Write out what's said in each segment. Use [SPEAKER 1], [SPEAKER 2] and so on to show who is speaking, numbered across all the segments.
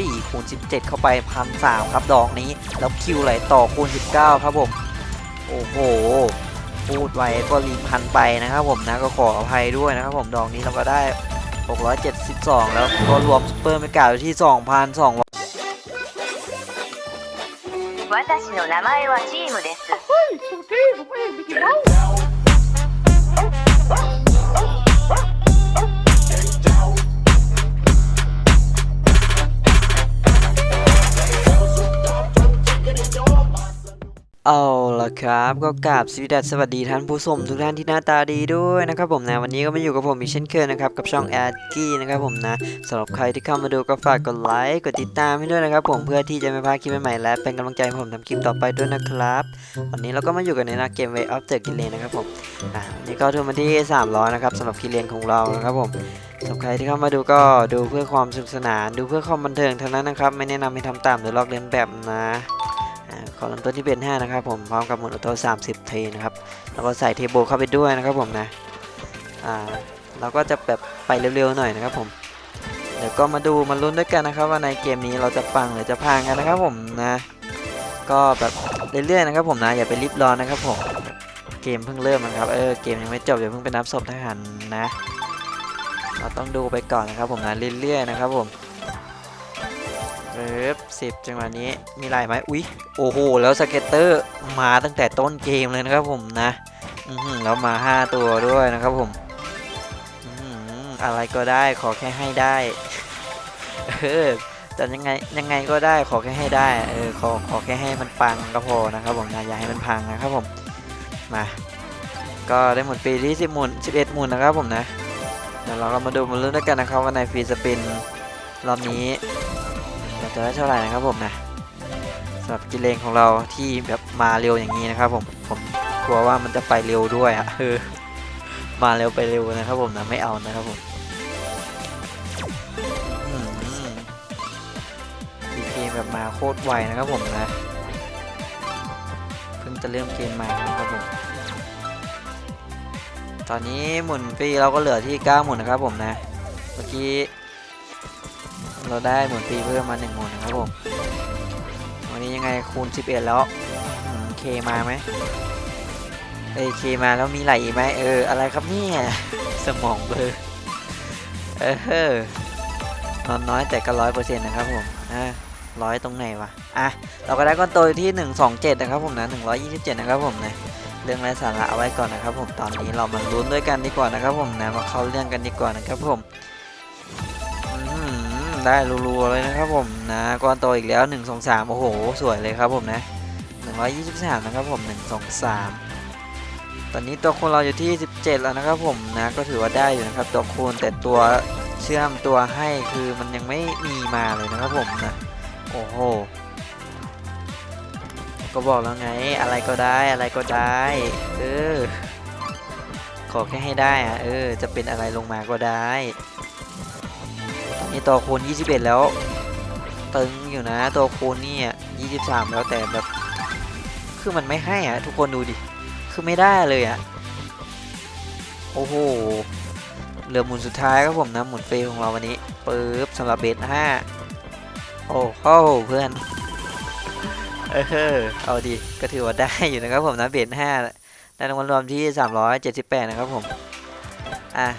[SPEAKER 1] ยคูณ 17 เข้าไปพันสามครับดอกนี้ แล้วคิวไหลต่อคูณ 19 ครับผม โอ้โห พูดไว้ก็รีพันไปนะครับผมนะก็ขออภัยด้วยนะครับผมดอกนี้เราก็ได้ 672 แล้วก็รวมซุปเปอร์เมกาอยู่ที่ 2,200
[SPEAKER 2] 私の名前はチームです
[SPEAKER 1] เอาละครับก็กราบสวสดัสสวัสดีท่านผู้ชมทุกท่านที่หน้าตาดีด้วยนะครับผมนะวันนี้ก็มาอยู่กับผมอีกเช่นเคยนะครับกับช่องแอดกี้นะครับผมนะสำหรับใครที่เข้ามาดูก็ฝากกดไลค์กดติดตามให้ด้วยนะครับผมเพื่อที่จะไม่พลาดคลิปใหม่ๆและเป็นกำลังใจให้ผมทำคลิปต่อไปด้วยนะครับ วันนี้เราก็มาอยู่กันในหนาเกม Way of the g i l l e n นะครับผมอ่าวันนี้ก็ทุนมาที่300นะครับสำหรับคิเลนของเรานะครับผมสำหรับใครที่เข้ามาดูก็ดูเพื่อความสนุกสนาน ดูเพื่อความบันเทิงเท่านั้นนะครับไม่แนะนำให้ทำตามหรือลอกเลียนแบบนะ ขอลำต้นที่เป็น 5 นะครับผมพร้อมกับหมุนออโต้30เทนะครับแล้วก็ใส่เทโบเข้าไปด้วยนะครับผมนะอ่าเราก็จะแบบไปเร็วๆหน่อยนะครับผมเดี๋ยวก็มาดูมาลุ้นด้วยกันนะครับ ว่าในเกมนี้เราจะปังหรือจะพังกันนะครับผมนะก็แบบเรื่อยๆนะครับผมนะอย่าไปรีบร้อนนะครับผมเกมเพิ่งเริ่มนะครับเออเกมยังไม่จบอย่าเพิ่งไปนับศพทหารนะ เราต้องดูไปก่อนนะครับผมนะเรื่อยๆนะครับผม เอิบสิบจังหวะนี้มีลายไหมอุ๊ยโอ้โหแล้วสเก็ตเตอร์มาตั้งแต่ต้นเกมเลยนะครับผมนะอือหือแล้วมา 5 ตัวด้วยนะครับผมอือหืออะไรก็ได้ขอแค่ให้ได้เออแต่ยังไงยังไงก็ได้ขอแค่ให้ได้เออขอขอแค่ให้มันปังก็พอนะครับผมนะอย่าให้มันพังนะครับผมมาก็ได้หมุนปีที่10หมุน11หมุนนะครับผมนะเดี๋ยวเราก็มาดูมาลุ้นด้วยกันนะครับว่าในฟรีสปินรอบนี้ เราจะได้เท่าไหร่นะครับผมนะสำหรับกิเลนของเราที่แบบมาเร็วอย่างนี้นะครับผมผมกลัวว่ามันจะไปเร็วด้วยอะเออมาเร็วไปเร็วนะครับผมนะไม่เอานะครับผมดีเกมแบบมาโคตรไวนะครับผมนะเพิ่งจะเริ่มเกมม่นะครับผมตอนนี้หมุนฟรีเราก็เหลือที่9หมุนนะครับผมนะ เมื่อกี้ เราได้หมุนปีเพิ่มมาหนึ่งหมุนนะครับผมวันนี้ยังไงคูณ 11 แล้วเคมาไหมเอเคมาแล้วมีไหลอีกไหมเออ อะไรครับเนี่ย สมองเบลอเออนอนน้อยแต่ก็ร้อยเปอร์เซ็นต์นะครับผมอะร้อยตรงไหนวะ อะ เราก็ได้ก้อนโตอยู่ที่ 127 นะครับผมนะ127 นะครับผมนะ เรื่องไร้สาระเอาไว้ก่อนนะครับผม ตอนนี้เรามาลุ้นด้วยกันดีกว่านะครับผมนะ มาเข้าเรื่องกันดีกว่านะครับผม ได้รัวๆเลยนะครับผมนะก้อนโตอีกแล้ว 1 2 3 โอ้โห สวยเลยครับผมนะ 123 นะครับผม 1 2 3 ตอนนี้ตัวคูณเราอยู่ที่ 17 แล้วนะครับผมนะก็ถือว่าได้อยู่นะครับตัวคูณแต่ตัวเชื่อมตัวให้คือมันยังไม่มีมาเลยนะครับผมนะโอ้โหก็บอกแล้วไงอะไรก็ได้อะไรก็ได้เออขอแค่ให้ได้อะเออจะเป็นอะไรลงมาก็ได้ นี่ตัวคูณ21 แล้ว ตึงอยู่นะตัวคูณนี่อะ23 แล้วแต่แบบ คือมันไม่ให้อะ ทุกคนดูดิ คือไม่ได้เลยอะ โอ้โหเหลือหมุนสุดท้ายครับผมนะหมุนเฟรของเราวันนี้ปึ๊บสำหรับเบส5โอ้โหเพื่อนเออเอาดิก็ถือว่าได้อยู่นะครับผมนะเบส5ได้รางวัลรวมที่ 378 นะครับผม อะ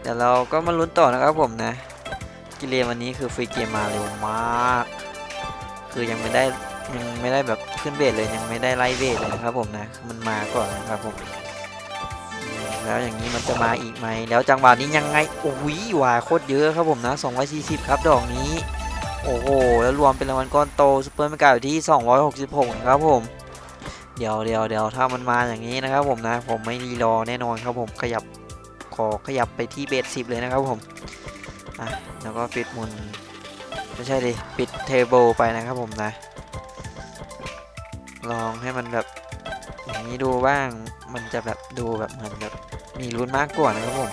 [SPEAKER 1] เดี๋ยวเราก็มาลุ้นต่อนะครับผมนะ กิเลนวันนี้คือฟรีเกมมาเร็วมาก คือยังไม่ได้ยังไม่ได้แบบขึ้นเบสเลยยังไม่ได้ไล่เบสเลยนะครับผมนะมันมาก่อนนะครับผมแล้วอย่างนี้มันจะมาอีกไหมแล้วจังหวะนี้ยังไงโอ้ยหวาโคตรเยอะครับผมนะ240ครับดอกนี้ โอ้โหแล้วรวมเป็นรางวัลก้อนโตซูเปอร์เมกาอยู่ที่ 266ครับผมเดี๋ยวเดี๋ยวเดี๋ยวถ้ามันมาอย่างนี้นะครับผมนะ ผมไม่รีรอแน่นอนครับผมขยับขอขยับไปที่เบสสิบเลยนะครับผม อะแล้วก็ปิดมุนไม่ใช่ดิปิดเทเบิลไปนะครับผมนะ ลองให้มันแบบอย่างนี้ดูบ้างมันจะแบบดูแบบเหมือนแบบมีลุ้นมากกว่านะครับผม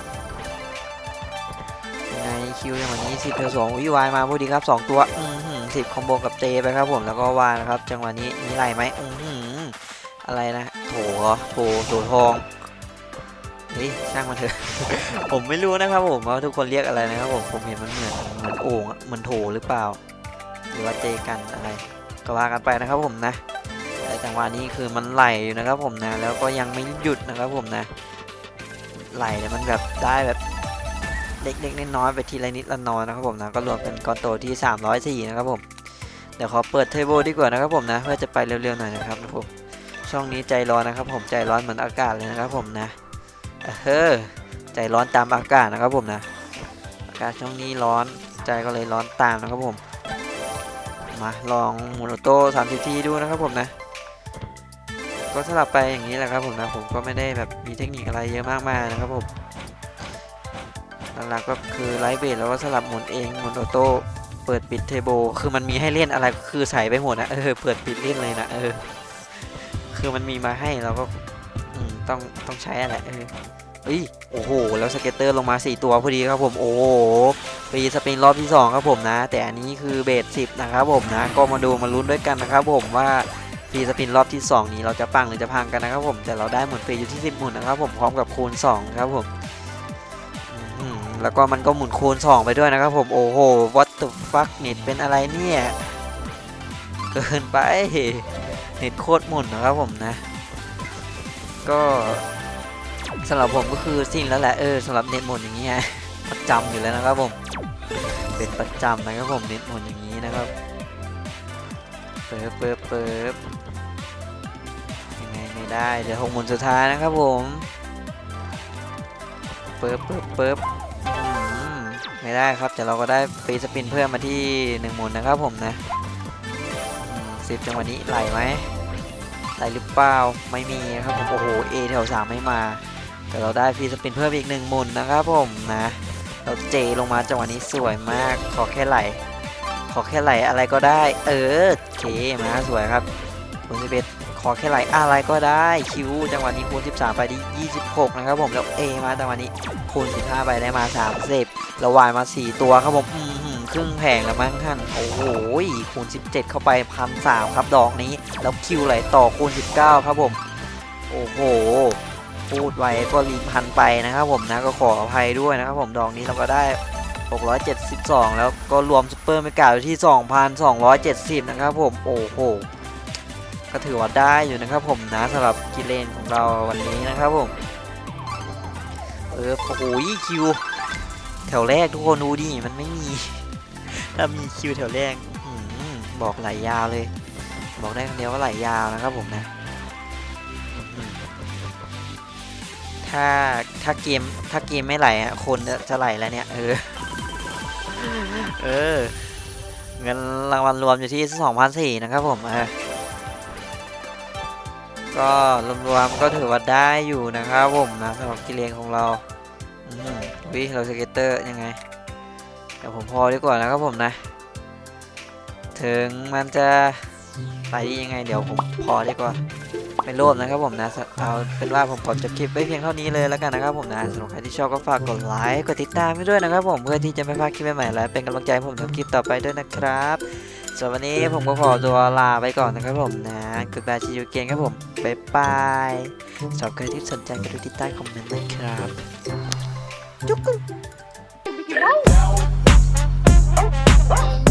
[SPEAKER 1] ยังไงคิวอย่างวันนี้สิบเทอสองวิวายมาพอดีครับสองตัวอือหือสิบคอมโบกับเจไปครับผมแล้วก็วานะครับ จังหวะนี้มีไหลไหมอือหืออะไรนะโถเหรอโถโถทอง เฮ้ยช่างมันเถอะ ผมไม่รู้นะครับผมว่าทุกคนเรียกอะไรนะครับผมผมเห็นมันเหมือนเหมือนโอ่งเหมือนโถหรือเปล่า หรือว่าเจกันอะไรก็ว่ากันไปนะครับผมนะแต่จังหวะนี้คือมันไหลอยู่นะครับผมนะ แล้วก็ยังไม่หยุดนะครับผมนะ ไหลเนี่ยมันแบบได้แบบเล็กๆน้อยๆไปทีละนิดละน้อยนะครับผมนะก็รวมเป็นก้อนโตที่ 304 นะครับผมเดี๋ยวขอเปิดเทเบิลดีกว่านะครับผมนะเพื่อจะไปเร็วๆหน่อยนะครับผมช่องนี้ใจร้อนนะครับผมใจร้อนเหมือนอากาศเลยนะครับผมนะ เออใจร้อนตามอากาศนะครับผมนะอากาศช่วงนี้ร้อนใจก็เลยร้อนตามนะครับผม มาลองหมุนโต้30ทีดูนะครับผมนะ ก็สลับไปอย่างนี้แหละครับผมนะผมก็ไม่ได้แบบมีเทคนิคอะไรเยอะมากมายนะครับผมหลักๆก็คือไลฟ์เบสแล้วก็สลับหมุนเองหมุนโต้เปิดปิดเทเบลคือมันมีให้เล่นอะไรก็คือใส่ไปหมดนะเออเปิดปิดเล่นเลยนะเออคือมันมีมาให้เราก็ ต้องต้องใช้อะไรเออเฮ้ยโอ้โหแล้วสเก็ตเตอร์ลงมา 4 ตัวพอดีครับผมโอ้โหฟรีสปินรอบที่ 2 ครับผมนะ แต่อันนี้คือเบส10นะครับผมนะ ก็มาดูมาลุ้นด้วยกันนะครับผมว่าฟรีสปินรอบที่ 2 นี้เราจะปังหรือจะพังกันนะครับผมแต่เราได้หมุนฟรีอยู่ที่ 10 หมุนนะครับผมพร้อมกับคูณ 2 ครับผมอืมแล้วก็มันก็หมุนคูณ 2 ไปด้วยนะครับผมโอ้โห what the fuck เน็ตเป็นอะไรเนี่ย เกินไปเน็ตโคตรหมุนนะครับผมนะ ก็สำหรับผมก็คือสิ้นแล้วแหละเออสำหรับเน็ตหมุนอย่างเงี้ยประจำอยู่แล้วนะครับผมเป็นประจำนะครับผมเน็ตหมุนอย่างนี้นะครับเปิบเปิบเปิบยังไงไม่ได้เดี๋ยวหกหมุนสุดท้ายนะครับผมเปิบเปิบเปิบไม่ได้ครับแต่เราก็ได้ฟรีสปินเพิ่มมาที่หนึ่งหมุนนะครับผมนะสิบจังหวะนี้ไหลไหม ไหลหรือเปล่าไม่มีนะครับผมโอ้โห A แถว3ไม่มา แต่เราได้ฟรีสปินเพิ่มอีกหนึ่งหมุนนะครับผมนะเราเจลงมาจังหวะนี้สวยมากขอแค่ไหล ขอแค่ไหลอะไรก็ได้ เออเคมาสวยครับคูณ11ขอแค่ไหลอะไรก็ได้คิวจังหวะนี้คูณ13 ไปที่26 นะครับผมแล้ว A มาจังหวะนี้คูณ15 ไปได้มา 30 แล้ววายมา 4 ตัวครับผม ครึ่งแผงแล้วมั้งท่าน โอ้โหคูณ 17 เข้าไปพันสามครับดอกนี้ แล้วคิวไหลต่อคูณ 19 ครับผม โอ้โห พูดไว้ก็รีบพันไปนะครับผมนะก็ขออภัยด้วยนะครับผมดอกนี้เราก็ได้ 672 แล้วก็รวมซุปเปอร์เมกาอยู่ที่ 2,270 นะครับผม โอ้โห ก็ถือว่าได้อยู่นะครับผมนะสำหรับกิเลนของเราวันนี้นะครับผม เออ โอ้โหคิวแถวแรกทุกคนดูดิ มันไม่มี ถ้ามีคิวแถวแรกบอกไหลยาวเลย บอกได้คำเดียวว่าไหลยาวนะครับผมนะถ้าถ้าเกมถ้าเกมไม่ไหลอะคนจะไหลแล้วเนี่ย เออ เออ เงินรางวัลรวมอยู่ที่สองพันสี่นะครับผมเออก็รวมๆก็ถือว่าได้อยู่นะครับผมนะสำหรับกิเลนของเราอืมวิเราสเก็ตเตอร์ยังไง เดี๋ยวผมพอดีกว่านะครับผมนะ ถึงมันจะไปดียังไง เดี๋ยวผมพอดีกว่าไม่โลภนะครับผมนะเอาเป็นว่าผมขอจบคลิปไว้เพียงเท่านี้เลยแล้วกันนะครับผมนะสำหรับใครที่ชอบก็ฝากกดไลค์กดติดตามให้ด้วยนะครับผมเพื่อที่จะไม่พลาดคลิปใหม่ๆและเป็นกำลังใจให้ผมทำคลิปต่อไปด้วยนะครับส่วนวันนี้ผมก็ขอตัวลาไปก่อนนะครับผมนะกดบายชียูเกนครับผมบ๊ายบายสำหรับใครที่สนใจก็ดูที่ใต้คอมเมนต์นะครับ
[SPEAKER 2] จุ๊ก Bye.